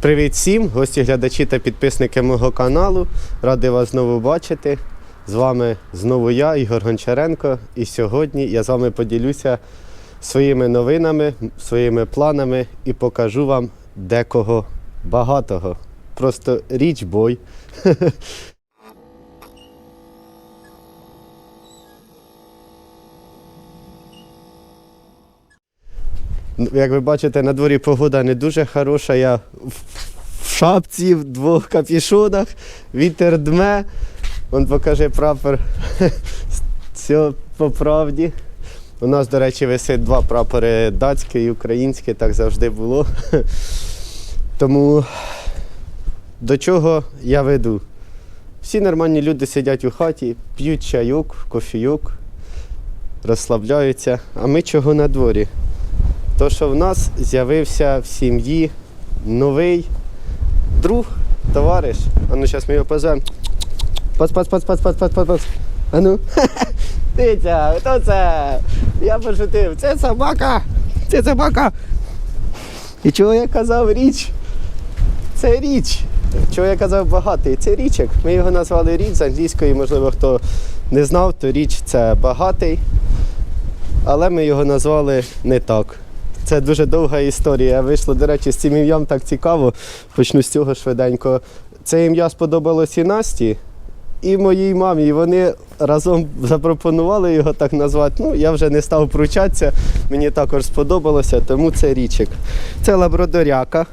Привіт всім, гості, глядачі та підписники мого каналу. Радий вас знову бачити. З вами знову я, Ігор Гончаренко. І сьогодні я з вами поділюся своїми новинами, своїми планами і покажу вам декого багатого. Просто річ бой. Як ви бачите, на дворі погода не дуже хороша. Я в шапці, в двох капішонах, вітер дме. Вон покаже прапор. Все по правді. У нас, до речі, висить два прапори датський і український, так завжди було. Тому до чого я веду? Всі нормальні люди сидять у хаті, п'ють чайок, кофійок, розслабляються, а ми чого на дворі? То, що в нас з'явився в сім'ї новий друг, товариш. А ну зараз ми його позвемо. Пац, пац, пац, пац, пац, пац, пац. А ну. Дивіться, хто це? Я пошутив. Це собака. Це собака. І чого я казав річ? Це річ. Чого я казав багатий? Це річок. Ми його назвали річ з англійської, можливо, хто не знав, то річ це багатий. Але ми його назвали не так. Це дуже довга історія. Вийшло, до речі, з цим ім'ям так цікаво. Почну з цього швиденько. Це ім'я сподобалось і Насті, і моїй мамі. І вони разом запропонували його так назвати. Ну, я вже не став пручатися, мені також сподобалося, тому це річик. Це лабрадоряка.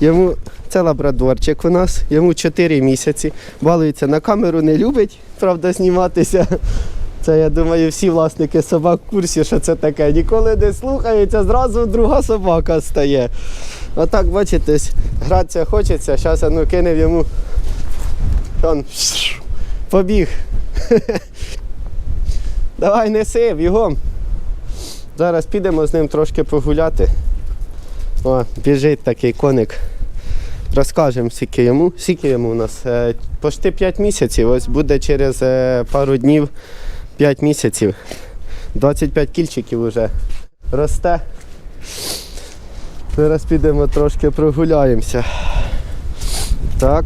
Йому це лабрадорчик у нас, йому 4 місяці. Балується на камеру, не любить, правда, зніматися. Це, я думаю, всі власники собак в курсі, що це таке. Ніколи не слухаються, зразу друга собака стає. Отак, бачите, гратися хочеться, зараз ну, кинев йому. Он, побіг. Давай неси, бігом. Зараз підемо з ним трошки погуляти. О, біжить такий коник. Розкажемо, скільки йому. Скільки йому у нас? Е, Почти 5 місяців. Ось буде через е, пару днів 5 місяців. 25 кільчиків вже росте. Зараз підемо трошки прогуляємося. Так.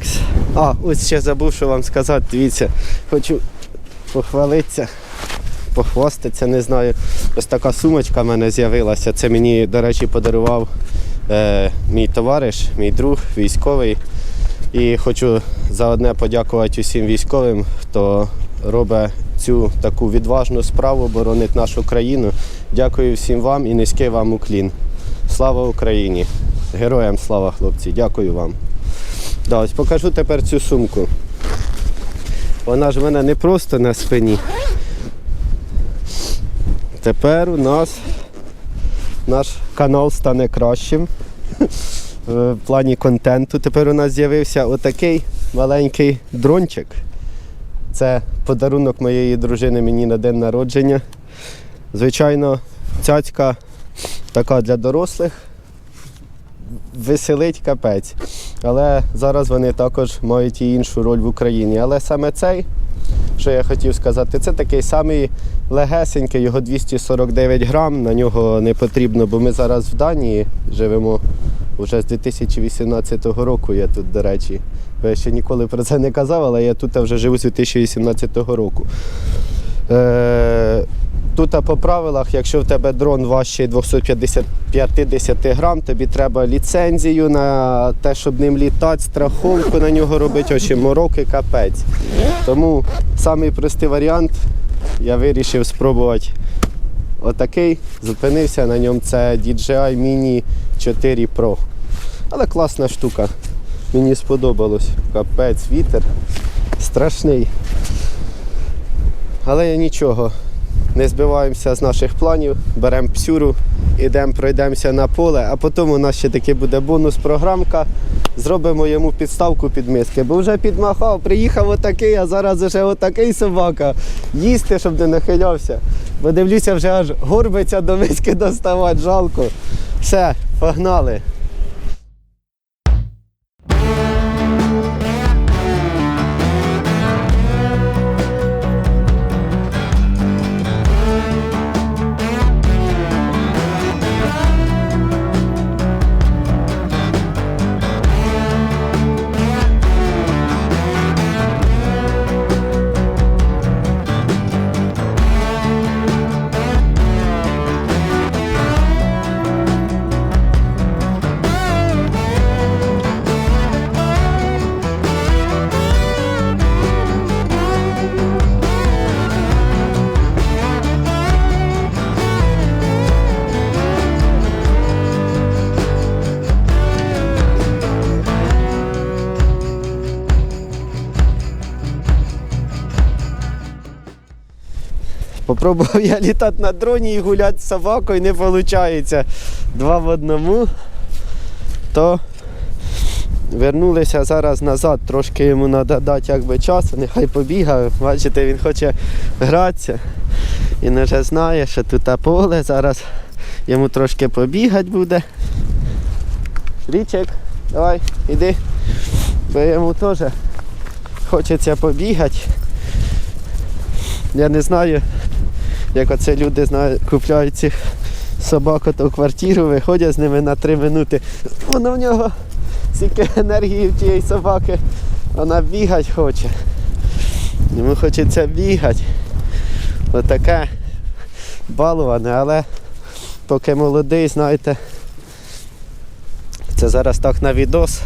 А, ось ще забув, що вам сказати. Дивіться, хочу похвалитися, похвастатися, не знаю. Ось така сумочка в мене з'явилася. Це мені, до речі, подарував е, мій товариш, мій друг, військовий. І хочу заодне подякувати усім військовим, хто робить цю таку відважну справу, боронить нашу країну. Дякую всім вам і низький вам уклін. Слава Україні! Героям слава, хлопці! Дякую вам. Да, ось покажу тепер цю сумку. Вона ж в мене не просто на спині. Тепер у нас наш канал стане кращим в плані контенту. Тепер у нас з'явився отакий маленький дрончик. Це подарунок моєї дружини мені на день народження. Звичайно, цяцька така для дорослих. Веселить капець. Але зараз вони також мають і іншу роль в Україні. Але саме цей, що я хотів сказати, це такий самий легесенький, його 249 грам. На нього не потрібно, бо ми зараз в Данії живемо вже з 2018 року. Я тут, до речі. Бо я ще ніколи про це не казав, але я тут вже живу з 2018 року. Е, Тут по правилах, якщо в тебе дрон важчий 250 грам, тобі треба ліцензію на те, щоб ним літати, страховку на нього робити, ось мороки, капець. Тому самий простий варіант я вирішив спробувати отакий. Зупинився на ньому. Це DJI Mini 4 Pro. Але класна штука. Мені сподобалось. Капець, вітер. Страшний. Але нічого. Не збиваємося з наших планів, беремо псюру, ідемо, пройдемося на поле, а потім у нас ще таки буде бонус-програмка. Зробимо йому підставку під миски. Бо вже підмахав, приїхав отакий, а зараз вже отакий собака. Їсти, щоб не нахилявся. Бо дивлюся, вже аж горбиться до миски доставати, жалко. Все, погнали. Попробував я літати на дроні і гуляти з собакою, не виходить. Два в одному. То вернулися зараз назад, трошки йому треба дати якби часу, нехай побігає. Бачите, він хоче гратися. Він вже знає, що тут поле, зараз йому трошки побігати буде. Річик, давай, іди. Бо йому теж хочеться побігати. Я не знаю, як оце люди знають, купляють цих собак в квартиру, виходять з ними на 3 минути. Воно в нього стільки енергії в тієї собаки, вона бігати хоче. Йому хочеться бігати. Отаке балуване, але поки молодий, знаєте, це зараз так на відос.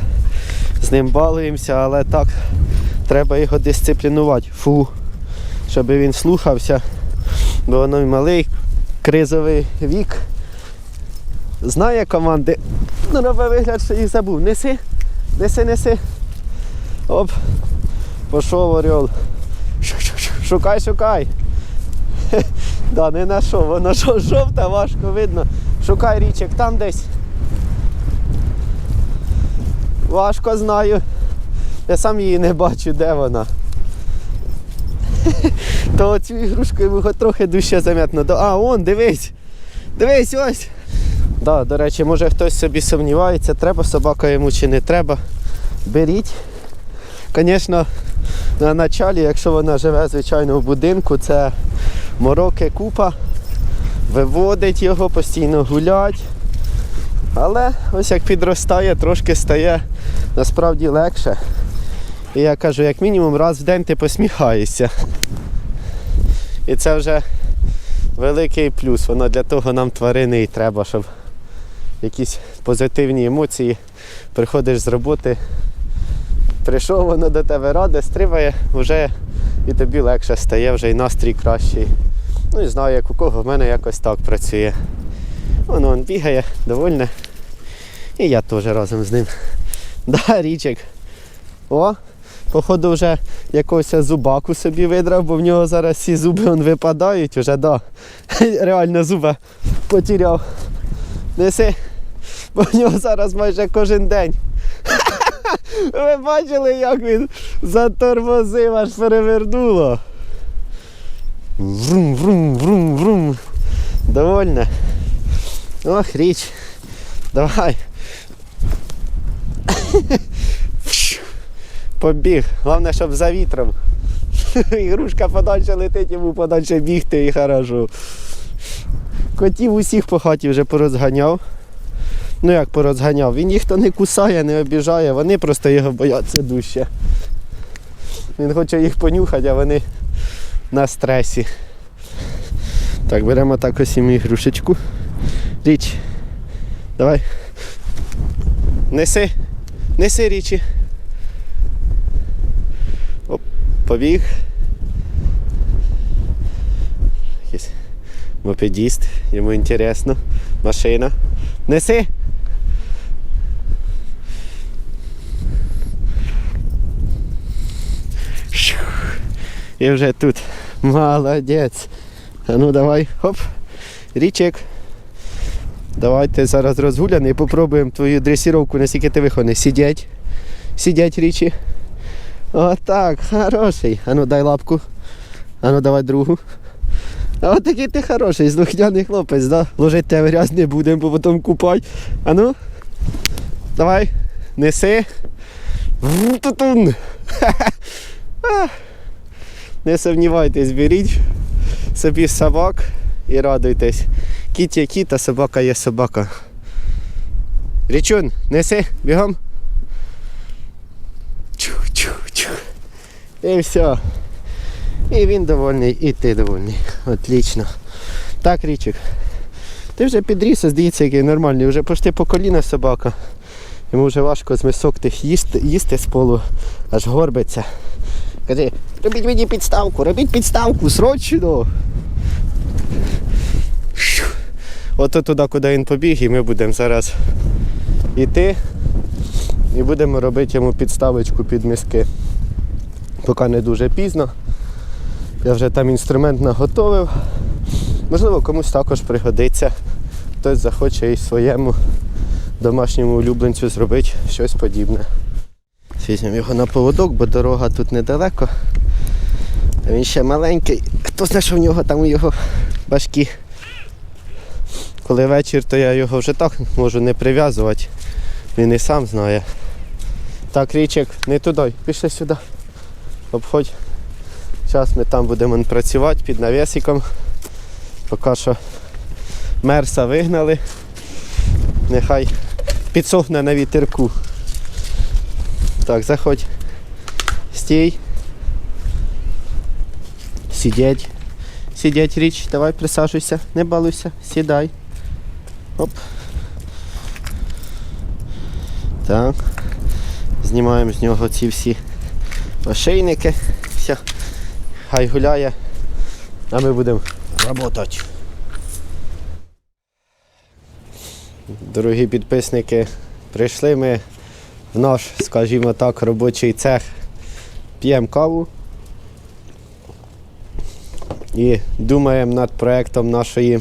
З ним балуємося, але так треба його дисциплінувати. Фу. Щоб він слухався, бо воно малий, кризовий вік. Знає команди. Ну, робить вигляд, що їх забув. Неси, неси, неси. Оп. Пішов орел. Шукай, шукай. Хе, Да, не знайшов, воно жо- жовте, важко видно. Шукай річок там десь. Важко знаю. Я сам її не бачу, де вона. То цю ігрушку йому трохи дужче зам'ятно. А, он, дивись. Дивись, ось. Да, до речі, може хтось собі сумнівається, треба собака йому чи не треба. Беріть. Звісно, на началі, якщо вона живе, звичайно, в будинку, це мороки купа, виводить його, постійно гулять. Але ось як підростає, трошки стає насправді легше. І я кажу, як мінімум раз в день ти посміхаєшся. І це вже великий плюс. Воно для того нам тварини і треба, щоб якісь позитивні емоції. Приходиш з роботи, прийшов воно до тебе раде, стриває, вже і тобі легше стає, вже і настрій кращий. Ну і знаю, як у кого в мене якось так працює. Воно он бігає, довольне. І я теж разом з ним. Да, річик. О, походу вже якогось зубаку собі видрав, бо в нього зараз всі зуби он випадають уже, да. Реально зуба потеряв. Неси. Бо в нього зараз майже кожен день. Ви бачили, як він затормозив, аж перевернуло. Врум, врум, врум, врум. Довольно. Ох, річ. Давай. Побіг. Головне, щоб за вітром. Ігрушка подальше летить, йому подальше бігти і хорошо. Котів усіх по хаті вже порозганяв. Ну як порозганяв? Він їх то не кусає, не обіжає, вони просто його бояться дужче. Він хоче їх понюхати, а вони на стресі. Так, беремо так ось їм ігрушечку. Річ. Давай. Неси. Неси річі. Оп, побіг. Якийсь мопедіст, йому інтересно. Машина. Неси. І вже тут. Молодець. А ну давай, хоп. Річик. Давайте зараз розгуляний і попробуємо твою дресіровку, наскільки ти вихований. Сидять. Сидять річі. Отак, хороший. А ну дай лапку. А ну давай другу. А от такий ти хороший, слухняний хлопець, да? Ложить тебе грязь не будемо, бо потім купай. А ну. Давай. Неси. Ву-ту-тун. Не сумнівайтесь, беріть собі собак і радуйтесь. Кіт є кіт, а собака є собака. Річун, неси, бігом. І все. І він довольний, і ти довольний. Отлично. Так, Річик. Ти вже підріс, а здається, який нормальний. Вже почти по коліна собака. Йому вже важко з мисок тих їсти, їсти з полу, аж горбиться. Кажи, робіть мені підставку, робіть підставку, срочно. Ото туди, куди він побіг, і ми будемо зараз йти і будемо робити йому підставочку під миски. Поки не дуже пізно. Я вже там інструмент наготовив. Можливо, комусь також пригодиться. Хтось захоче і своєму домашньому улюбленцю зробити щось подібне. Візьмемо його на поводок, бо дорога тут недалеко. Він ще маленький. Хто знає, що в нього там у його башки. Коли вечір, то я його вже так можу не прив'язувати. Він і сам знає. Так, річик, не туди, пішли сюди. Обходь. Зараз ми там будемо працювати під навісиком. Поки що мерса вигнали. Нехай підсохне на вітерку. Так, заходь. Стій. Сидеть. Сидеть, річ, давай присаджуйся, не балуйся, сідай. Оп. Так. Знімаємо з нього ці всі ошейники. Все. Хай гуляє. А ми будемо працювати. Дорогі підписники, прийшли ми в наш, скажімо так, робочий цех. П'ємо каву і думаємо над проєктом нашої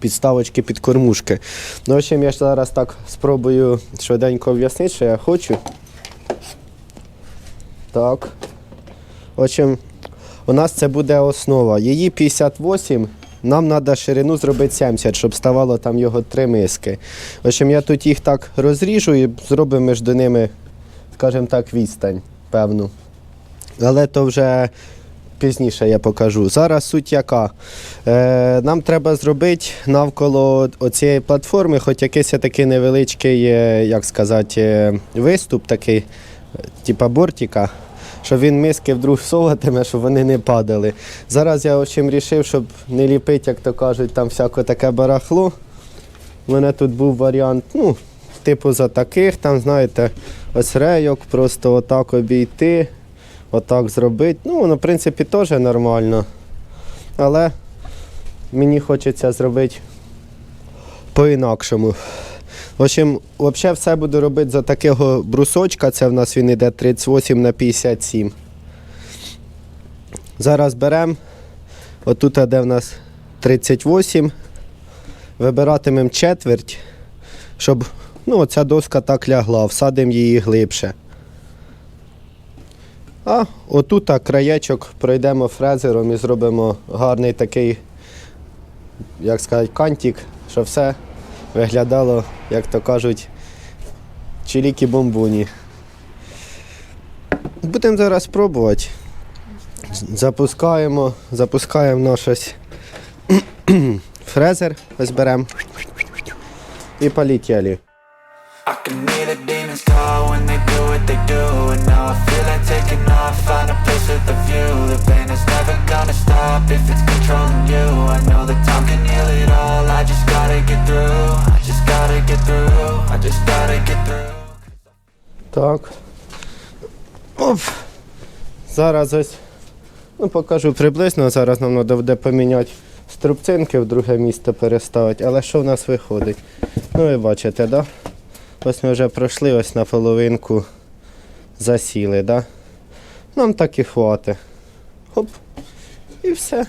підставочки під кормушки. Ну, в общем, я зараз так спробую швиденько об'яснити, що я хочу. Так. В у нас це буде основа. Її 58, нам треба ширину зробити 70, щоб ставало там його три миски. В я тут їх так розріжу і зробимо між ними, скажімо так, відстань певну. Але то вже пізніше я покажу. Зараз суть яка. Е, нам треба зробити навколо оцієї платформи, хоч якийсь такий невеличкий, е, як сказати, е, виступ такий, е, типа бортика. Щоб він миски вдруг соватиме, щоб вони не падали. Зараз я общем рішив, щоб не ліпити, як то кажуть, там всяке таке барахло. У мене тут був варіант, ну, типу за таких, там, знаєте, ось рейок, просто отак обійти, отак зробити. Ну, воно, в принципі, теж нормально. Але мені хочеться зробити по-інакшому. В общем, взагалі все буду робити за такого брусочка. Це в нас він йде 38 на 57. Зараз беремо. Отут, де в нас 38. Вибиратимемо четверть, щоб ну, ця доска так лягла, всадимо її глибше. А отут краєчок пройдемо фрезером і зробимо гарний такий, як сказати, кантик, щоб все виглядало, як то кажуть, чиліки бомбуні. Будемо зараз пробувати. Запускаємо, запускаємо наш ось фрезер, ось беремо і you Так. Оп. Зараз ось ну, покажу приблизно. Зараз нам треба поміняти струбцинки в друге місце переставити. Але що в нас виходить? Ну ви бачите. Да? Ось ми вже пройшли ось на половинку засіли, да? Нам так і хватить. Хоп. І все.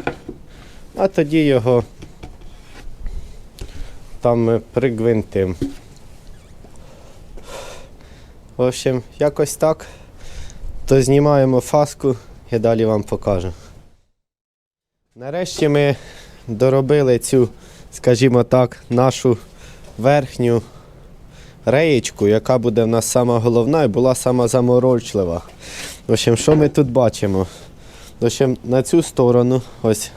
А тоді його там ми пригвинтим. В общем, якось так. То знімаємо фаску і далі вам покажу. Нарешті ми доробили цю, скажімо так, нашу верхню реєчку, яка буде в нас сама головна і була сама заморочлива. В общем, що ми тут бачимо? В общем, на цю сторону ось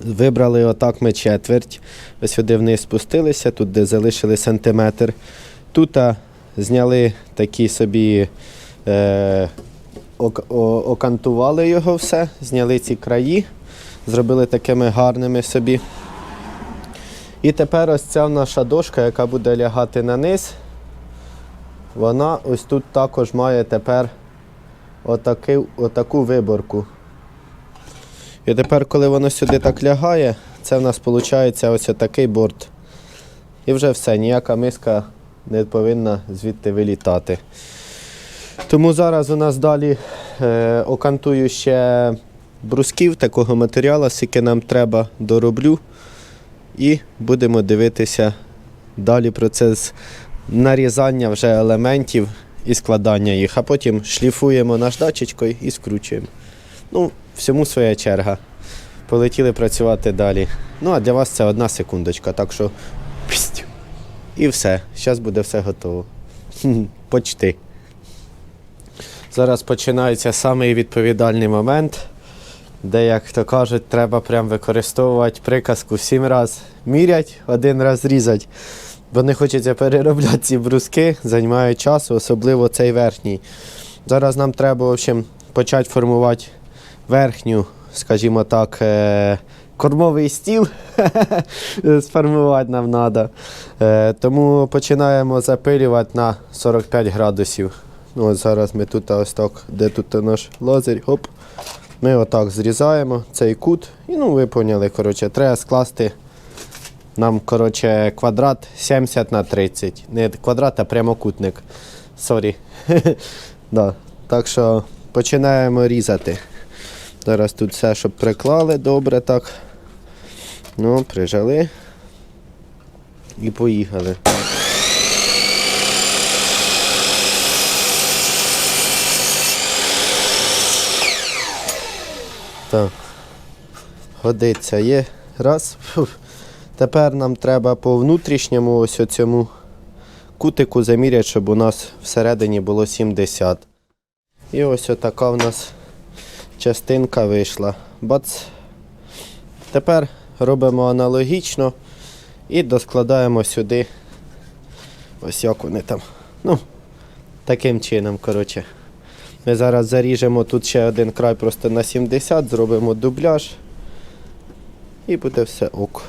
вибрали отак ми четверть. Ось сюди вниз спустилися, тут де залишили сантиметр. Тут зняли такі собі, е, окантували його все, зняли ці краї, зробили такими гарними собі. І тепер ось ця наша дошка, яка буде лягати на низ, вона ось тут також має тепер отаки, отаку виборку. І тепер, коли воно сюди так лягає, це в нас виходить ось такий борт. І вже все, ніяка миска не повинна звідти вилітати. Тому зараз у нас далі е, окантую ще брусків, такого матеріалу, скільки нам треба, дороблю. І будемо дивитися далі процес нарізання вже елементів і складання їх, а потім шліфуємо наждачечкою і скручуємо. Ну, всьому своя черга. Полетіли працювати далі. Ну, а для вас це одна секундочка, так що пістю. І все. Зараз буде все готово. Почти. Зараз починається самий відповідальний момент, де, як то кажуть, треба прям використовувати приказку сім раз мірять, один раз різать. Бо не хочеться переробляти ці бруски, займає часу, особливо цей верхній. Зараз нам треба, в общем, почати формувати верхню, скажімо так, е- кормовий стіл. Сформувати нам треба. Тому починаємо запилювати на 45 градусів. Ну, от зараз ми тут ось так, де тут наш лазер, оп. Ми отак зрізаємо цей кут. І ну ви поняли, коротше, треба скласти нам, коротше, квадрат 70 на 30. Не квадрат, а прямокутник. Сорі. да. Так що починаємо різати. Зараз тут все, щоб приклали добре так. Ну, прижали. І поїхали. Так. Годиться є. Раз. Тепер нам треба по внутрішньому ось цьому кутику заміряти, щоб у нас всередині було 70. І ось така в нас частинка вийшла. Бац. Тепер робимо аналогічно і доскладаємо сюди. Ось як вони там. Ну, таким чином, коротше. Ми зараз заріжемо тут ще один край просто на 70, зробимо дубляж. І буде все ок.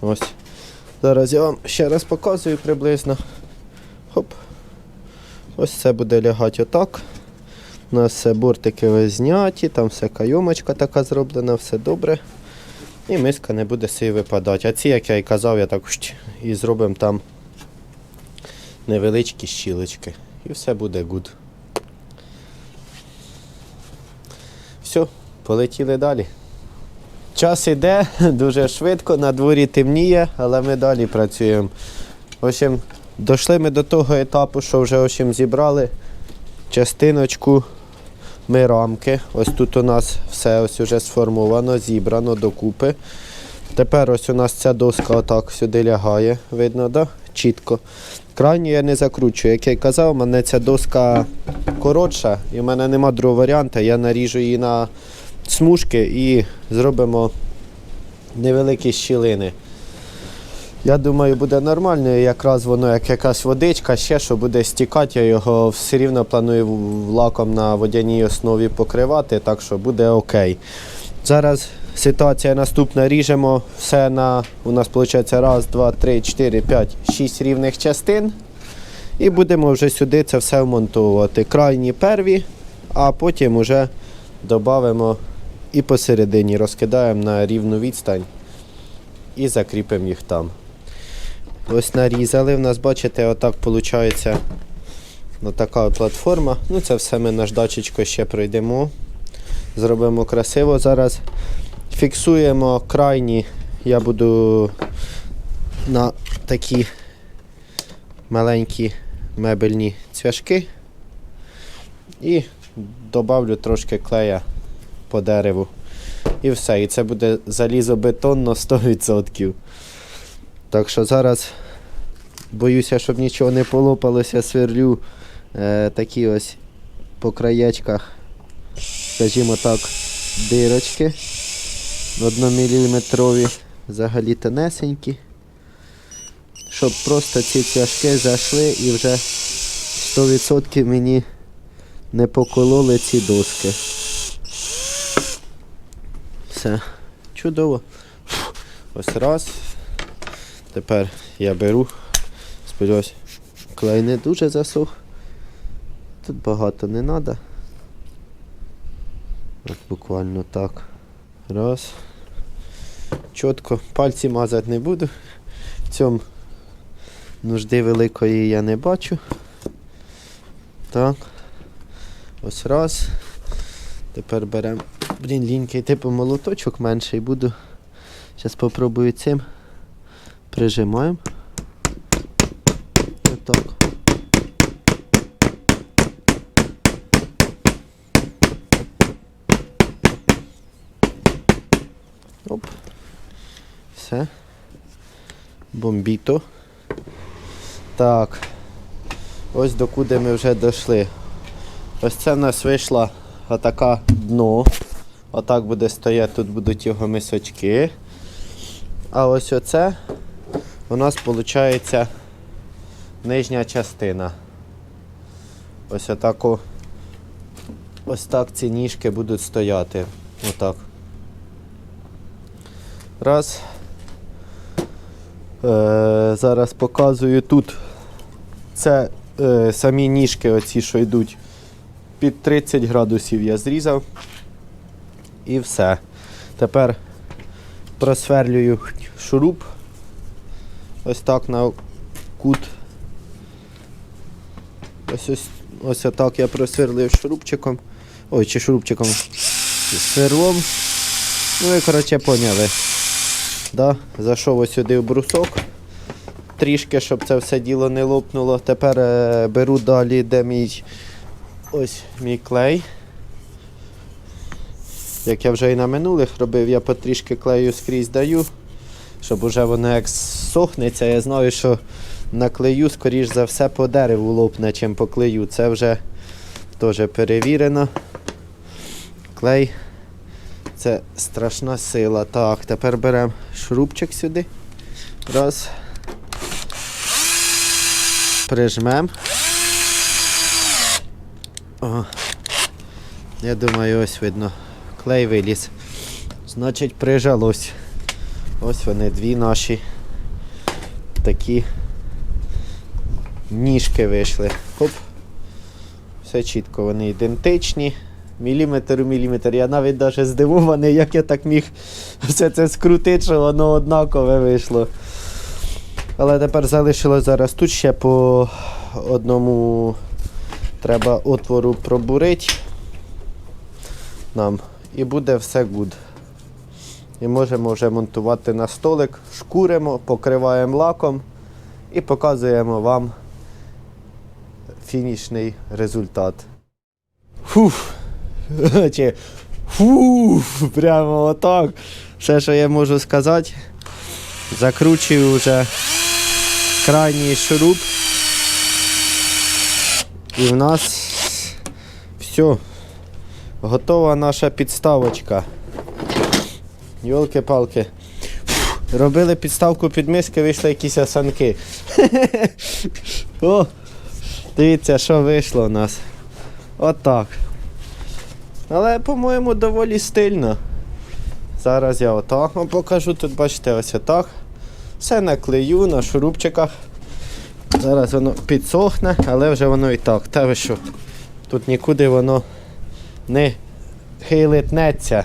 Ось. Зараз я вам ще раз показую приблизно. Хоп. Ось це буде лягати отак. У нас все бортики зняті, там все кайомочка така зроблена, все добре. І миска не буде сиї випадати. А ці, як я і казав, я так і зробимо там невеличкі щілочки. І все буде гуд. Все, полетіли далі. Час іде дуже швидко, на дворі темніє, але ми далі працюємо. В общем, дійшли ми до того етапу, що вже общем, зібрали частиночку ми рамки. Ось тут у нас все ось уже сформовано, зібрано докупи. Тепер ось у нас ця доска отак сюди лягає, видно, да? чітко. Крайню я не закручую. Як я казав, у мене ця доска коротша і в мене нема другого варіанту. Я наріжу її на смужки і зробимо невеликі щілини. Я думаю, буде нормально, якраз воно як якась водичка, ще що буде стікати, я його все рівно планую лаком на водяній основі покривати, так що буде окей. Зараз ситуація наступна. Ріжемо все на, у нас виходить раз, два, три, чотири, п'ять, шість рівних частин. І будемо вже сюди це все вмонтовувати. Крайні перві, а потім вже додамо і посередині розкидаємо на рівну відстань і закріпимо їх там. Ось нарізали. В нас, бачите, отак виходить така платформа. Ну, це все ми наждачечко ще пройдемо. Зробимо красиво. Зараз фіксуємо крайні. Я буду на такі маленькі мебельні цвяшки. І добавлю трошки клея по дереву. І все. І це буде залізобетонно 100%. Так що зараз боюся, щоб нічого не полопалося, сверлю е, такі ось по краєчках, скажімо так, дирочки одноміліметрові, взагалі тонесенькі. Щоб просто ці цяжки зайшли і вже 100% мені не покололи ці доски. Все, чудово. Ось раз. Тепер я беру. Сподіваюсь, клей не дуже засох. Тут багато не треба. От буквально так. Раз. Чітко. Пальці мазати не буду. В цьому нужди великої я не бачу. Так. Ось раз. Тепер беремо. Блін, лінький типу молоточок менший буду. Зараз попробую цим. Прижимаємо. Отак. Оп. Все. Бомбіто. Так. Ось докуди ми вже дійшли. Ось це в нас вийшло отака дно. Отак буде стояти, тут будуть його мисочки. А ось оце у нас виходить нижня частина. Ось отако. Ось так ці ніжки будуть стояти. Отак. Раз. Е, зараз показую тут. Це е, самі ніжки, оці, що йдуть під 30 градусів я зрізав. І все. Тепер просверлюю шуруп. Ось так на кут. Ось ось, ось отак я просверлив шурупчиком. Ой, чи шурупчиком. Сверлом. Ну ви, коротше, поняли. Да? Зайшов ось сюди в брусок. Трішки, щоб це все діло не лопнуло. Тепер е, беру далі, де мій ось мій клей. Як я вже і на минулих робив, я потрішки клею скрізь даю, щоб уже воно як сохнеться. Я знаю, що на клею, скоріш за все, по дереву лопне, чим по клею. Це вже теж перевірено. Клей це страшна сила. Так, тепер беремо шурупчик сюди. Раз. Прижмемо. Я думаю, ось видно. Клей виліз. Значить, прижалось. Ось вони дві наші такі ніжки вийшли. Хоп. Все чітко, вони ідентичні. Міліметр у міліметр. Я навіть навіть здивований, як я так міг все це скрутити, що воно однакове вийшло. Але тепер залишилось зараз тут ще по одному треба отвору пробурити нам. І буде все гуд. І можемо вже монтувати на столик, шкуримо, покриваємо лаком і показуємо вам фінішний результат. Фуф. Чи фуф, прямо отак. Все, що я можу сказати, закручую вже крайній шуруп. І в нас все. Готова наша підставочка. Йолки-палки. Робили підставку під миски, вийшли якісь осанки. О, дивіться, що вийшло у нас. Отак. Але, по-моєму, доволі стильно. Зараз я отак вам покажу. Тут бачите, ось отак. Все на клею, на шурупчиках. Зараз воно підсохне, але вже воно і так. Та ви що? Тут нікуди воно не хилитнеться.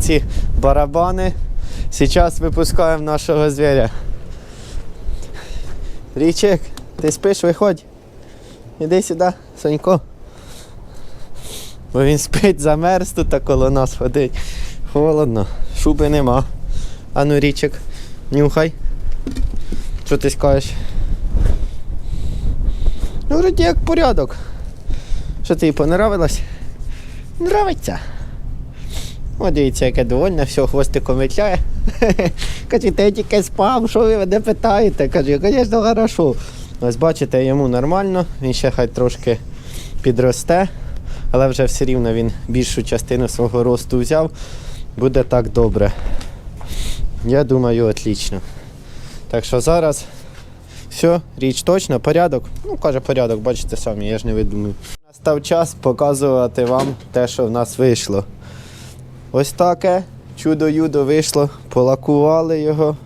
Ці барабани. Зараз випускаємо нашого звіря. Річик, ти спиш, виходь. Іди сюди, Сонько. Бо він спить, замерз тут а коло нас ходить. Холодно, шуби нема. Ану, річик, нюхай. Що ти скажеш? Ну, вроді як порядок. Що тобі понравилось? Нравиться. О, дивіться, яке довольне, все, хвостиком витляє. Каже, ти тільки спав, що ви мене питаєте? Кажу, звісно, хорошо. Ось бачите, йому нормально, він ще хай трошки підросте, але вже все рівно він більшу частину свого росту взяв. Буде так добре. Я думаю, отлично. Так що зараз все, річ точно, порядок. Ну, каже порядок, бачите самі, я ж не видумаю. Настав час показувати вам те, що в нас вийшло. Ось таке чудо-юдо вийшло, полакували його.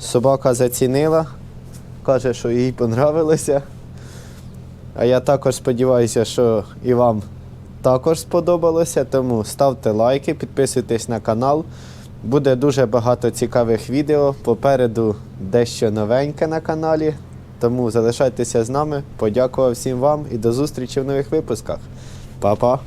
Собака зацінила, каже, що їй понравилося. А я також сподіваюся, що і вам також сподобалося. Тому ставте лайки, підписуйтесь на канал. Буде дуже багато цікавих відео. Попереду дещо новеньке на каналі. Тому залишайтеся з нами. Подякував всім вам і до зустрічі в нових випусках. Па-па!